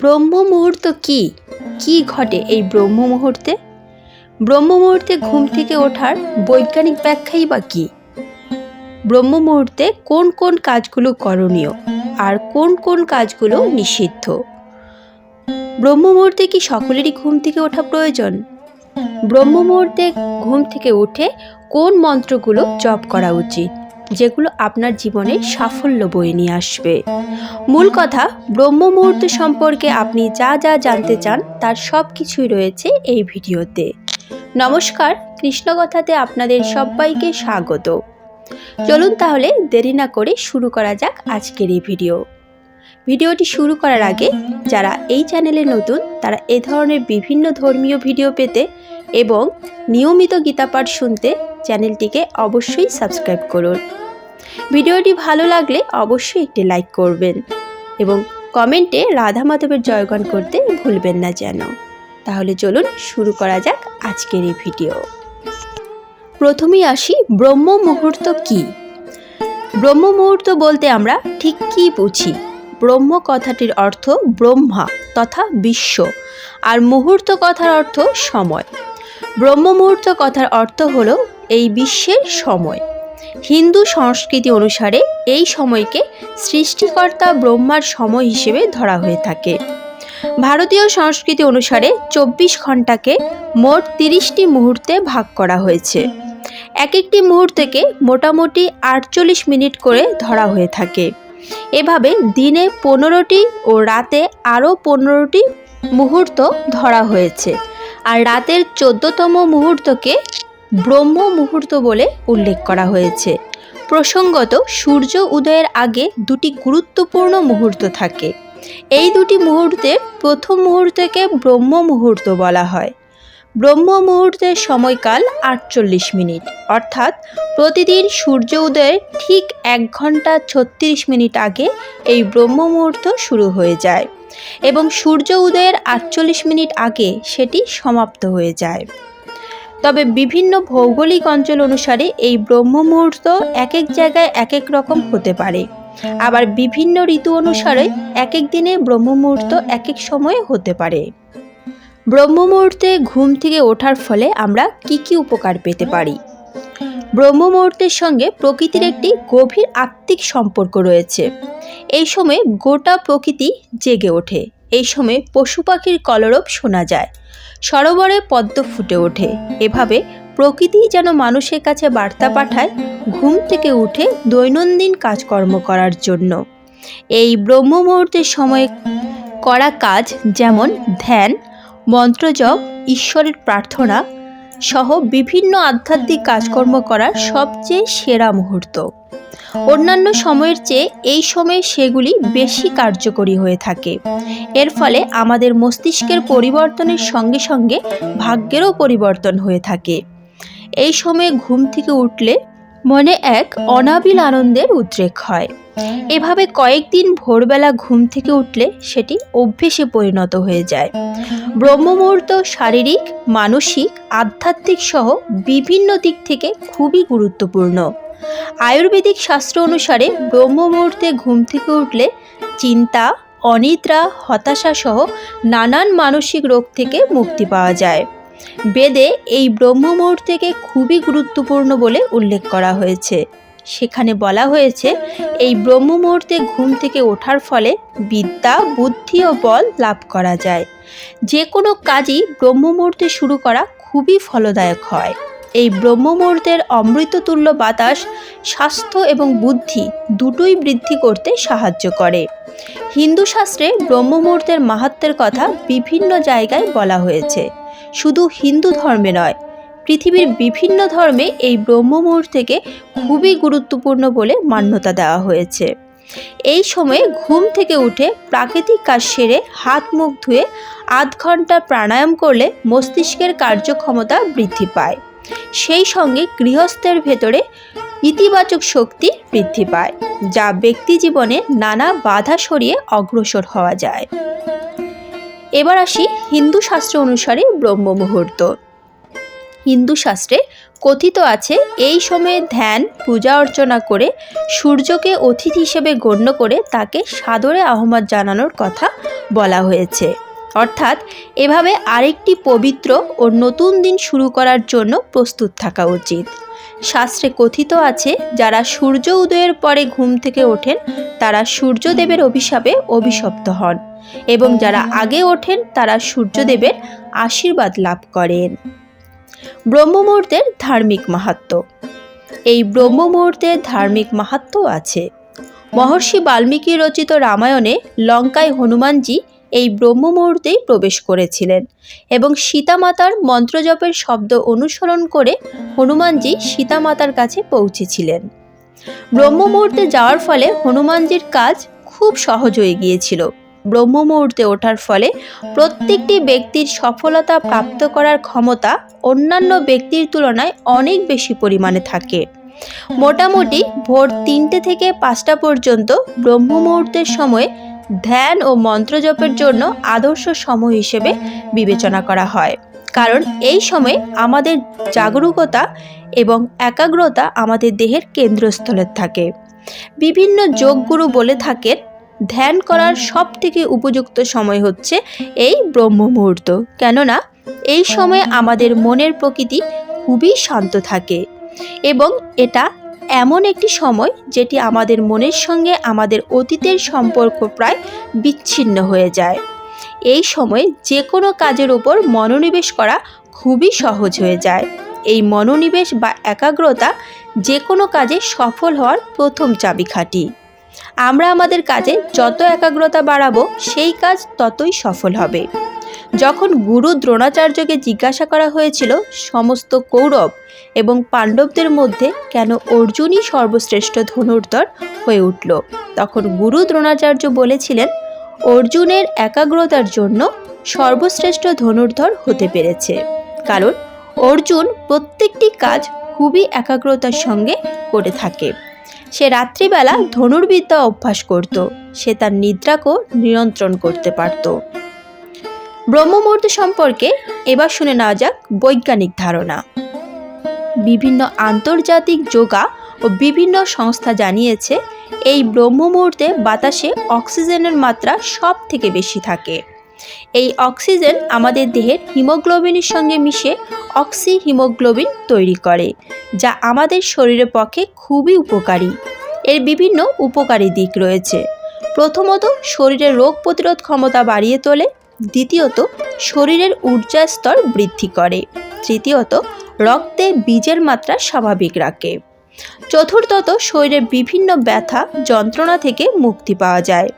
ব্রহ্ম মুহূর্ত কি? কি ঘটে এই ব্রহ্ম মুহূর্তে ব্রহ্ম মুহূর্তে ঘুম থেকে ওঠার বৈজ্ঞানিক ব্যাখ্যাই বা কী? ব্রহ্ম মুহূর্তে কোন কোন কাজগুলো করণীয়? আর কোন কোন কাজগুলো নিষিদ্ধ? ব্রহ্ম মুহূর্তে কি সকলেরই ঘুম থেকে ওঠা প্রয়োজন? ব্রহ্ম মুহূর্তে ঘুম থেকে উঠে কোন মন্ত্রগুলো জপ করা উচিত? যেগুলো আপনার জীবনে সাফল্য বয়ে নিয়ে আসবে। মূল কথা ব্রহ্ম মুহূর্ত সম্পর্কে আপনি যা যা জানতে চান তার সব কিছুই রয়েছে এই ভিডিওতে। নমস্কার কৃষ্ণকথাতে আপনাদের সবাইকে স্বাগত। চলুন তাহলে দেরি না করে শুরু করা যাক আজকের এই ভিডিও। ভিডিওটি শুরু করার আগে যারা এই চ্যানেলে নতুন তারা এ ধরনের বিভিন্ন ধর্মীয় ভিডিও পেতে এবং নিয়মিত গীতাপাঠ শুনতে চ্যানেলটিকে অবশ্যই সাবস্ক্রাইব করুন। ভিডিওটি ভালো লাগলে অবশ্যই একটি লাইক করবেন এবং কমেন্টে রাধা মাধবের জয়গান করতে ভুলবেন না যেন। তাহলে চলুন শুরু করা যাক আজকের এই ভিডিও। প্রথমেই আসি, ব্রহ্ম মুহূর্ত কি? ব্রহ্ম মুহূর্ত বলতে আমরা ঠিক কী বুঝি? ব্রহ্ম কথাটির অর্থ ব্রহ্মা তথা বিশ্ব, আর মুহূর্ত কথার অর্থ সময়। ব্রহ্ম মুহূর্ত কথার অর্থ হল এই বিশ্বের সময়। হিন্দু সংস্কৃতি অনুসারে এই সময়কে সৃষ্টিকর্তা ব্রহ্মার সময় হিসেবে ধরা হয়ে থাকে। ভারতীয় সংস্কৃতি অনুসারে চব্বিশ ঘন্টাকে মোট তিরিশটি মুহূর্তে ভাগ করা হয়েছে। এক একটি মুহূর্তকে মোটামুটি আটচল্লিশ মিনিট করে ধরা হয়ে থাকে। এভাবে দিনে পনেরোটি ও রাতে আরও পনেরোটি মুহূর্ত ধরা হয়েছে। আর রাতের চোদ্দতম মুহূর্তকে ব্রহ্ম মুহূর্ত বলে উল্লেখ করা হয়েছে। প্রসঙ্গত, সূর্য উদয়ের আগে দুটি গুরুত্বপূর্ণ মুহূর্ত থাকে। এই দুটি মুহূর্তের প্রথম মুহূর্তকে ব্রহ্ম মুহূর্ত বলা হয়। ব্রহ্ম মুহূর্তের সময়কাল আটচল্লিশ মিনিট। অর্থাৎ, প্রতিদিন সূর্য উদয়ের ঠিক এক ঘণ্টা ছত্রিশ মিনিট আগে এই ব্রহ্ম মুহূর্ত শুরু হয়ে যায় এবং সূর্য উদয়ের আটচল্লিশ মিনিট আগে সেটি সমাপ্ত হয়ে যায়। তবে বিভিন্ন ভৌগোলিক অঞ্চল অনুসারে এই ব্রহ্ম মুহূর্ত এক এক জায়গায় এক এক রকম হতে পারে। আবার বিভিন্ন ঋতু অনুসারে এক এক দিনে ব্রহ্ম মুহূর্ত এক এক সময়ে হতে পারে। ব্রহ্ম মুহূর্তে ঘুম থেকে ওঠার ফলে আমরা কি কি উপকার পেতে পারি? ব্রহ্ম মুহূর্তের সঙ্গে প্রকৃতির একটি গভীর আত্মিক সম্পর্ক রয়েছে। এই সময় গোটা প্রকৃতি জেগে ওঠে। এই সময় পশু পাখির কলরব শোনা যায়। সরোবরে পদ্ম ফুটে ওঠে। এভাবে প্রকৃতি যেন মানুষের কাছে বার্তা পাঠায় ঘুম থেকে উঠে দৈনন্দিন কাজকর্ম করার জন্য। এই ব্রহ্ম মুহূর্তের সময়ে করা কাজ যেমন ধ্যান, মন্ত্রজপ, ঈশ্বরের প্রার্থনা সহ বিভিন্ন আধ্যাত্মিক কাজকর্ম করার সবচেয়ে সেরা মুহূর্ত। অন্যান্য সময়ের চেয়ে এই সময়ে সেগুলি বেশি কার্যকরী হয়ে থাকে। এর ফলে আমাদের মস্তিষ্কের পরিবর্তনের সঙ্গে সঙ্গে ভাগ্যেরও পরিবর্তন হয়ে থাকে। এই সময়ে ঘুম থেকে উঠলে মনে এক অনাবিল আনন্দের উদ্রেক হয়। এভাবে কয়েকদিন ভোরবেলা ঘুম থেকে উঠলে সেটি অভ্যেসে পরিণত হয়ে যায়। ব্রহ্মমুহূর্ত শারীরিক মানসিক আধ্যাত্মিক সহ বিভিন্ন দিক থেকে খুবই গুরুত্বপূর্ণ। আয়ুর্বেদিক শাস্ত্র অনুসারে ব্রহ্মমুহূর্তে ঘুম থেকে উঠলে চিন্তা অনিদ্রা হতাশা সহ নানান মানসিক রোগ থেকে মুক্তি পাওয়া যায়। বেদে এই ব্রহ্ম মুহূর্তকে খুবই গুরুত্বপূর্ণ বলে উল্লেখ করা হয়েছে। সেখানে বলা হয়েছে, এই ব্রহ্ম মুহূর্তে ঘুম থেকে ওঠার ফলে বিদ্যা, বুদ্ধি ও বল লাভ করা যায়। যে কোনো কাজই ব্রহ্ম মুহূর্তে শুরু করা খুবই ফলদায়ক হয়। এই ব্রহ্ম মুহূর্তের অমৃততুল্য বাতাস, স্বাস্থ্য এবং বুদ্ধি দুটোই বৃদ্ধি করতে সাহায্য করে। হিন্দু শাস্ত্রে ব্রহ্ম মুহূর্তের মাহাত্মের কথা বিভিন্ন জায়গায় বলা হয়েছে। শুধু হিন্দু ধর্মে নয় পৃথিবীর বিভিন্ন ধর্মে এই ব্রহ্ম মুহূর্তকে খুবই গুরুত্বপূর্ণ বলে মান্যতা দেওয়া হয়েছে। এই সময়ে ঘুম থেকে উঠে প্রাকৃতিক কাজ সেরে হাত মুখ ধুয়ে আধ ঘণ্টা প্রাণায়াম করলে মস্তিষ্কের কার্যক্ষমতা বৃদ্ধি পায়। সেই সঙ্গে গৃহস্থের ভেতরে ইতিবাচক শক্তি বৃদ্ধি পায়, যা ব্যক্তি জীবনে নানা বাধা সরিয়ে অগ্রসর হওয়া যায়। এবার আসি হিন্দু শাস্ত্র অনুসারে ব্রহ্ম মুহূর্ত হিন্দু শাস্ত্রে কথিত আছে, এই সময়ে ধ্যান, পূজা অর্চনা করে সূর্যকে অতিথি হিসেবে গণ্য করে তাকে সাদরে আহ্বাদ জানানোর কথা বলা হয়েছে। অর্থাৎ, এভাবে আরেকটি পবিত্র ও নতুন দিন শুরু করার জন্য প্রস্তুত থাকা উচিত। শাস্ত্রে কথিত আছে, যারা সূর্য উদয়ের পরে ঘুম থেকে ওঠেন, তারা সূর্যদেবের অভিশাপে অভিশপ্ত হন এবং যারা আগে ওঠেন, তারা সূর্যদেবের আশীর্বাদ লাভ করেন। ব্রহ্ম মুহূর্তের ধার্মিক মাহাত্ম্য এই ব্রহ্ম মুহূর্তের ধার্মিক মাহাত্ম্য আছে। মহর্ষি বাল্মীকি রচিত রামায়ণে লঙ্কায় হনুমানজি এই ব্রহ্ম মুহূর্তেই প্রবেশ করেছিলেন এবং সীতামাতার মন্ত্রজপের শব্দ অনুসরণ করে হনুমানজি সীতামাতার কাছে পৌঁছেছিলেন। ব্রহ্ম মুহূর্তে যাওয়ার ফলে হনুমানজির কাজ খুব সহজ হয়ে গিয়েছিল। ব্রহ্ম মুহূর্তে ওঠার ফলে প্রত্যেকটি ব্যক্তির সফলতা প্রাপ্ত করার ক্ষমতা অন্যান্য ব্যক্তির তুলনায় অনেক বেশি পরিমাণে থাকে। মোটামুটি ভোর তিনটে থেকে পাঁচটা পর্যন্ত ব্রহ্ম মুহূর্তের সময় ধ্যান ও মন্ত্রজপের জন্য আদর্শ সময় হিসেবে বিবেচনা করা হয়। কারণ এই সময়ে আমাদের জাগরুকতা এবং একাগ্রতা আমাদের দেহের কেন্দ্রস্থলে থাকে। বিভিন্ন যোগগুরু বলে থাকেন ধ্যান করার সব থেকে উপযুক্ত সময় হচ্ছে এই ব্রহ্ম মুহূর্ত কেননা এই সময়ে আমাদের মনের প্রকৃতি খুবই শান্ত থাকে এবং এটা এমন একটি সময় যেটি আমাদের মনের সঙ্গে আমাদের অতীতের সম্পর্ক প্রায় বিচ্ছিন্ন হয়ে যায়। এই সময়ে যে কোনো কাজের উপর মনোনিবেশ করা খুবই সহজ হয়ে যায়। এই মনোনিবেশ বা একাগ্রতা যে কোনো কাজে সফল হওয়ার প্রথম চাবিকাঠি। আমরা আমাদের কাজে যত একাগ্রতা বাড়াবো, সেই কাজ ততই সফল হবে। যখন গুরু দ্রোণাচার্যকে জিজ্ঞাসা করা হয়েছিল, সমস্ত কৌরব এবং পাণ্ডবদের মধ্যে কেন অর্জুনই সর্বশ্রেষ্ঠ ধনুর্ধর হয়ে উঠল, তখন গুরু দ্রোণাচার্য বলেছিলেন, অর্জুনের একাগ্রতার জন্য সর্বশ্রেষ্ঠ ধনুর্ধর হতে পেরেছে। কারণ অর্জুন প্রত্যেকটি কাজ খুবই একাগ্রতার সঙ্গে করে থাকে। সে রাত্রিবেলা ধনুর্বিদ্যা অভ্যাস করত। সে তার নিদ্রাকেও নিয়ন্ত্রণ করতে পারত। ব্রহ্মমুহূর্ত সম্পর্কে এবার শুনে নেওয়া যাক বৈজ্ঞানিক ধারণা। বিভিন্ন আন্তর্জাতিক যোগা ও বিভিন্ন সংস্থা জানিয়েছে, এই ব্রহ্ম মুহূর্তে বাতাসে অক্সিজেনের মাত্রা সব থেকে বেশি থাকে। এই অক্সিজেন আমাদের দেহের হিমোগ্লোবিনের সঙ্গে মিশে অক্সি হিমোগ্লোবিন তৈরি করে, যা আমাদের শরীরের পক্ষে খুবই উপকারী। এর বিভিন্ন উপকারী দিক রয়েছে। প্রথমত শরীরের রোগ প্রতিরোধ ক্ষমতা বাড়িয়ে তোলে। দ্বিতীয়ত, শরীরের ঊর্জা স্তর বৃদ্ধি করে। তৃতীয়ত, রক্তে বীজের মাত্রা স্বাভাবিক রাখে। চতুর্থত, শরীরের বিভিন্ন ব্যথা, যন্ত্রণা থেকে মুক্তি পাওয়া যায়।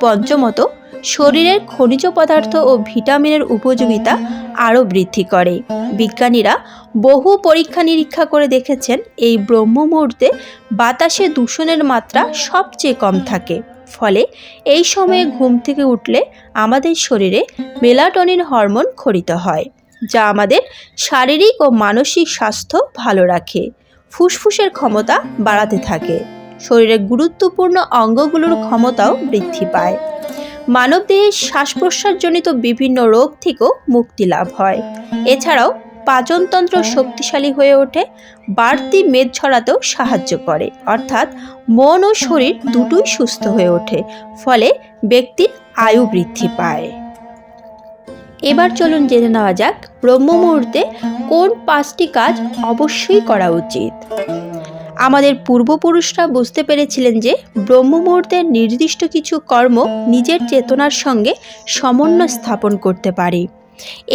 পঞ্চমত শরীরের খনিজ পদার্থ ও ভিটামিনের উপযোগিতা আরও বৃদ্ধি করে। বিজ্ঞানীরা বহু পরীক্ষা নিরীক্ষা করে দেখেছেন, এই ব্রহ্ম মুহূর্তে বাতাসে দূষণের মাত্রা সবচেয়ে কম থাকে। ফলে এই সময়ে ঘুম থেকে উঠলে আমাদের শরীরে মেলাটনিন হরমোন খরিত হয়, যা আমাদের শারীরিক ও মানসিক স্বাস্থ্য ভালো রাখে। ফুসফুসের ক্ষমতা বাড়াতে থাকে। শরীরের গুরুত্বপূর্ণ অঙ্গগুলোর ক্ষমতাও বৃদ্ধি পায়। মানবদেহের শ্বাস প্রশ্বাসজনিত বিভিন্ন রোগ থেকেও মুক্তি লাভ হয়। এছাড়াও পাচনতন্ত্র শক্তিশালী হয়ে ওঠে, বাড়তি মেদ ছড়াতেও সাহায্য করে। অর্থাৎ মন ও শরীর দুটোই সুস্থ হয়ে ওঠে, ফলে ব্যক্তির আয়ু বৃদ্ধি পায়। এবার চলুন জেনে নেওয়া যাক ব্রহ্ম মুহূর্তে কোন পাঁচটি কাজ অবশ্যই করা উচিত। আমাদের পূর্বপুরুষরা বুঝতে পেরেছিলেন যে ব্রহ্ম মুহূর্তের নির্দিষ্ট কিছু কর্ম নিজের চেতনার সঙ্গে সমন্বয় স্থাপন করতে পারে।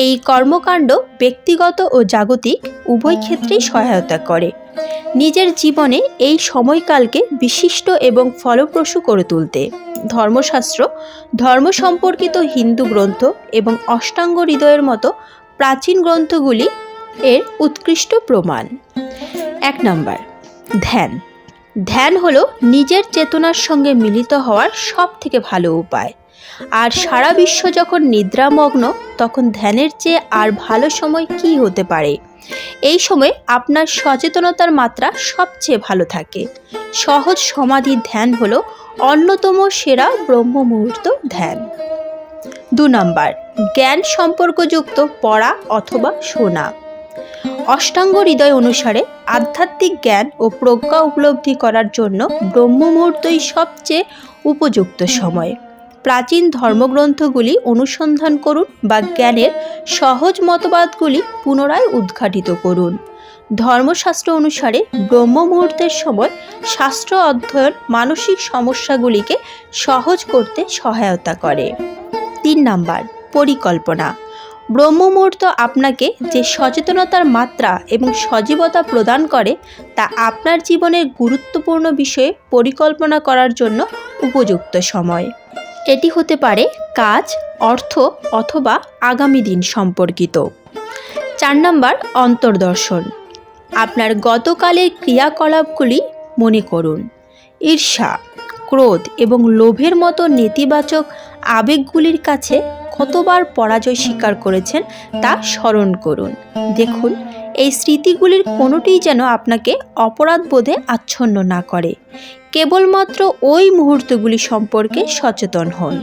এই কর্মকাণ্ড ব্যক্তিগত ও জাগতিক উভয় ক্ষেত্রেই সহায়তা করে। নিজের জীবনে এই সময়কালকে বিশিষ্ট এবং ফলপ্রসূ করে তুলতে। ধর্মশাস্ত্র ধর্ম সম্পর্কিত হিন্দু গ্রন্থ এবং অষ্টাঙ্গ হৃদয়ের মতো প্রাচীন গ্রন্থগুলি এর উৎকৃষ্ট প্রমাণ। এক নম্বর ধ্যান। ধ্যান হলো নিজের চেতনার সঙ্গে মিলিত হওয়ার সব থেকে ভালো উপায়। আর সারা বিশ্ব যখন নিদ্রামগ্ন, তখন ধ্যানের চেয়ে আর ভালো সময় কি হতে পারে? এই সময় আপনার সচেতনতার মাত্রা সবচেয়ে ভালো থাকে। সহজ সমাধি ধ্যান হলো অন্যতম সেরা ব্রহ্ম মুহূর্ত ধ্যান। দু নম্বর, জ্ঞান সম্পর্কযুক্ত পড়া অথবা শোনা। অষ্টাঙ্গ হৃদয় অনুসারে আধ্যাত্মিক জ্ঞান ও প্রজ্ঞা উপলব্ধি করার জন্য ব্রহ্ম মুহূর্তই সবচেয়ে উপযুক্ত সময়। প্রাচীন ধর্মগ্রন্থগুলি অনুসন্ধান করুন বা জ্ঞানের সহজ মতবাদগুলি পুনরায় উদ্ঘাটিত করুন। ধর্মশাস্ত্র অনুসারে ব্রহ্ম মুহূর্তের সময় শাস্ত্র অধ্যয়ন মানসিক সমস্যাগুলিকে সহজ করতে সহায়তা করে। তিন নাম্বার, পরিকল্পনা। ব্রহ্ম মুহূর্ত আপনাকে যে সচেতনতার মাত্রা এবং সজীবতা প্রদান করে, তা আপনার জীবনের গুরুত্বপূর্ণ বিষয়ে পরিকল্পনা করার জন্য উপযুক্ত সময়। এটি হতে পারে কাজ, অর্থ অথবা আগামী দিন সম্পর্কিত। চার নম্বর, অন্তর্দর্শন। আপনার গতকালের ক্রিয়াকলাপগুলি মনে করুন। ঈর্ষা, ক্রোধ এবং লোভের মতো নেতিবাচক আবেগগুলির কাছে কতবার পরাজয় স্বীকার করেছেন তা স্মরণ করুন। দেখুন, এই স্মৃতিগুলির কোনোটিই যেন আপনাকে অপরাধ বোধে আচ্ছন্ন না করে। কেবলমাত্র ওই মুহূর্তগুলি সম্পর্কে সচেতন হন।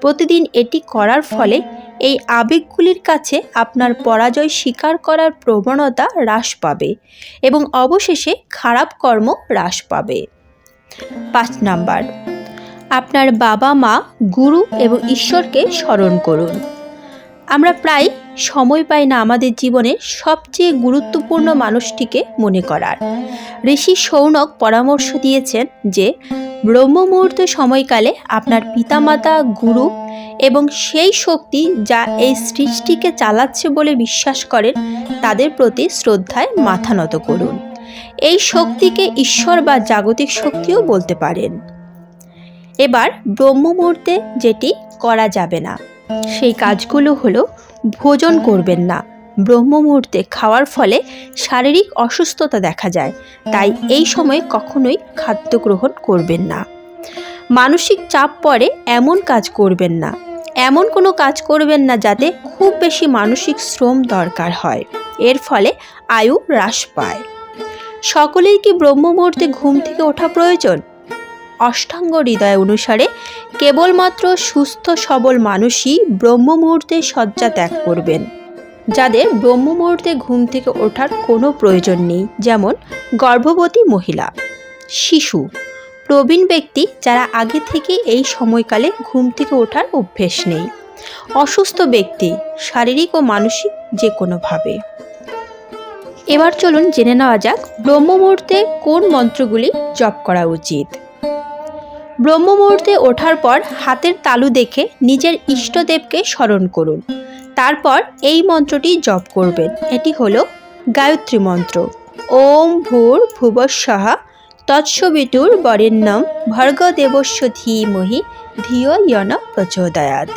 প্রতিদিন এটি করার ফলে এই আবেগগুলির কাছে আপনার পরাজয় স্বীকার করার প্রবণতা হ্রাস পাবে এবং অবশেষে খারাপ কর্ম হ্রাস পাবে। পাঁচ নাম্বার আপনার বাবা মা, গুরু এবং ঈশ্বরকে স্মরণ করুন। আমরা প্রায় সময় পাই না আমাদের জীবনে সবচেয়ে গুরুত্বপূর্ণ মানুষটিকে মনে করার। ঋষি সৌনক পরামর্শ দিয়েছেন যে ব্রহ্ম মুহূর্ত সময়কালে আপনার পিতামাতা, গুরু এবং সেই শক্তি যা এই সৃষ্টিকে চালাচ্ছে বলে বিশ্বাস করেন, তাদের প্রতি শ্রদ্ধায় মাথা নত করুন। এই শক্তিকে ঈশ্বর বা জাগতিক শক্তিও বলতে পারেন। এবার ব্রহ্ম মুহূর্তে যেটি করা যাবে না। সেই কাজগুলো হলো ভোজন করবেন না। ব্রহ্ম মুহূর্তে খাওয়ার ফলে শারীরিক অসুস্থতা দেখা যায়, তাই এই সময় কখনোই খাদ্য গ্রহণ করবেন না। মানসিক চাপ পড়ে এমন কাজ করবেন না। এমন কোনো কাজ করবেন না যাতে খুব বেশি মানসিক শ্রম দরকার হয়। এর ফলে আয়ু হ্রাস পায়। সকলের কি ব্রহ্ম মুহূর্তে ঘুম থেকে ওঠা প্রয়োজন? অষ্টাঙ্গ হৃদয় অনুসারে কেবলমাত্র সুস্থ সবল মানুষই ব্রহ্ম মুহূর্তে শয্যা ত্যাগ করবেন। যাদের ব্রহ্ম মুহূর্তে ঘুম থেকে ওঠার কোনো প্রয়োজন নেই, যেমন গর্ভবতী মহিলা, শিশু, প্রবীণ ব্যক্তি যারা আগে থেকে এই সময়কালে ঘুম থেকে ওঠার অভ্যেস নেই, অসুস্থ ব্যক্তি, শারীরিক ও মানসিক যে কোনোভাবে এবার চলুন জেনে নেওয়া যাক ব্রহ্ম মুহূর্তে কোন মন্ত্রগুলি জপ করা উচিত। ব্রহ্ম মুহূর্তে ওঠার পর হাতের তালু দেখে নিজের ইষ্টদেবকে স্মরণ করুন। তারপর এই মন্ত্রটি জপ করবেন। এটি হলো গায়ত্রী মন্ত্র। ওম ভূর ভুবস্বহা তৎসবিতুর বরেণ্যম ভর্গদেবস্য ধীমহি ধিয় ইয়ন প্রচোদয়াত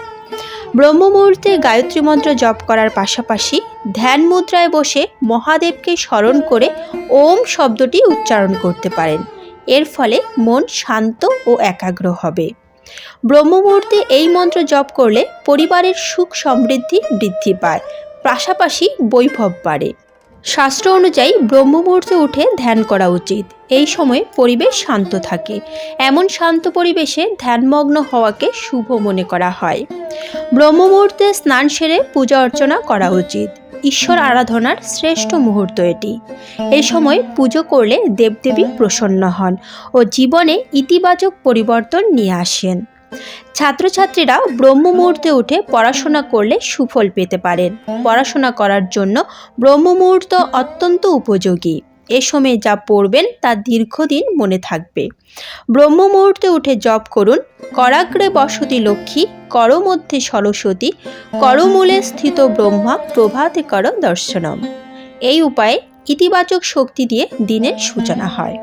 ব্রহ্ম মুহূর্তে গায়ত্রী মন্ত্র জপ করার পাশাপাশি ধ্যান মুদ্রায় বসে মহাদেবকে স্মরণ করে ওম শব্দটি উচ্চারণ করতে পারেন। এর ফলে মন শান্ত ও একাগ্র হবে। ব্রহ্ম মুহূর্তে এই মন্ত্র জপ করলে পরিবারের সুখ সমৃদ্ধি বৃদ্ধি পায়, পাশাপাশি বৈভব বাড়ে। শাস্ত্র অনুযায়ী ব্রহ্মমুহূর্তে উঠে ধ্যান করা উচিত। এই সময় পরিবেশ শান্ত থাকে। এমন শান্ত পরিবেশে ধ্যানমগ্ন হওয়াকে শুভ মনে করা হয়। ব্রহ্মমুহূর্তে স্নান সেরে পূজা অর্চনা করা উচিত। ঈশ্বর আরাধনার শ্রেষ্ঠ মুহূর্ত এটি। এই সময় পুজো করলে দেবদেবী প্রসন্ন হন ও জীবনে ইতিবাচক পরিবর্তন নিয়ে আসেন। ছাত্রছাত্রীরা ব্রহ্ম মুহূর্তে উঠে পড়াশোনা করলে সুফল পেতে পারেন। পড়াশোনা করার জন্য ব্রহ্ম মুহূর্ত অত্যন্ত উপযোগী। এ সময়ে যা পড়বেন তা দীর্ঘদিন মনে থাকবে। ব্রহ্ম মুহূর্তে উঠে জপ করুন। করাগ্রে বসতি লক্ষ্মী কর মধ্যে সরস্বতী, করমূলে স্থিত ব্রহ্মা, প্রভাতে কর দর্শনম। এই উপায়ে ইতিবাচক শক্তি দিয়ে দিনের সূচনা হয়।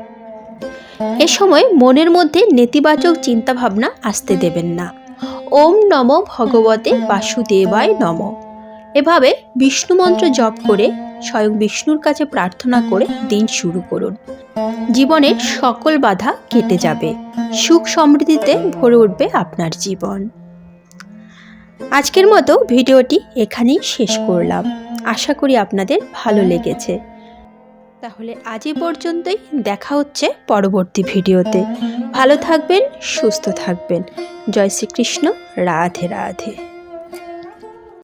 এ সময় মনের মধ্যে নেতিবাচক চিন্তাভাবনা আসতে দেবেন না। ওম নম ভগবতে বাসুদেবায় নম। এভাবে বিষ্ণু মন্ত্র জপ করে স্বয়ং বিষ্ণুর কাছে প্রার্থনা করে দিন শুরু করুন। জীবনের সকল বাধা কেটে যাবে। সুখ সমৃদ্ধিতে ভরে উঠবে আপনার জীবন। আজকের মতো ভিডিওটি এখানেই শেষ করলাম। আশা করি আপনাদের ভালো লেগেছে। তাহলে আজ এ পর্যন্তই। দেখা হচ্ছে পরবর্তী ভিডিওতে। ভালো থাকবেন, সুস্থ থাকবেন। জয় শ্রীকৃষ্ণ। রাধে রাধে।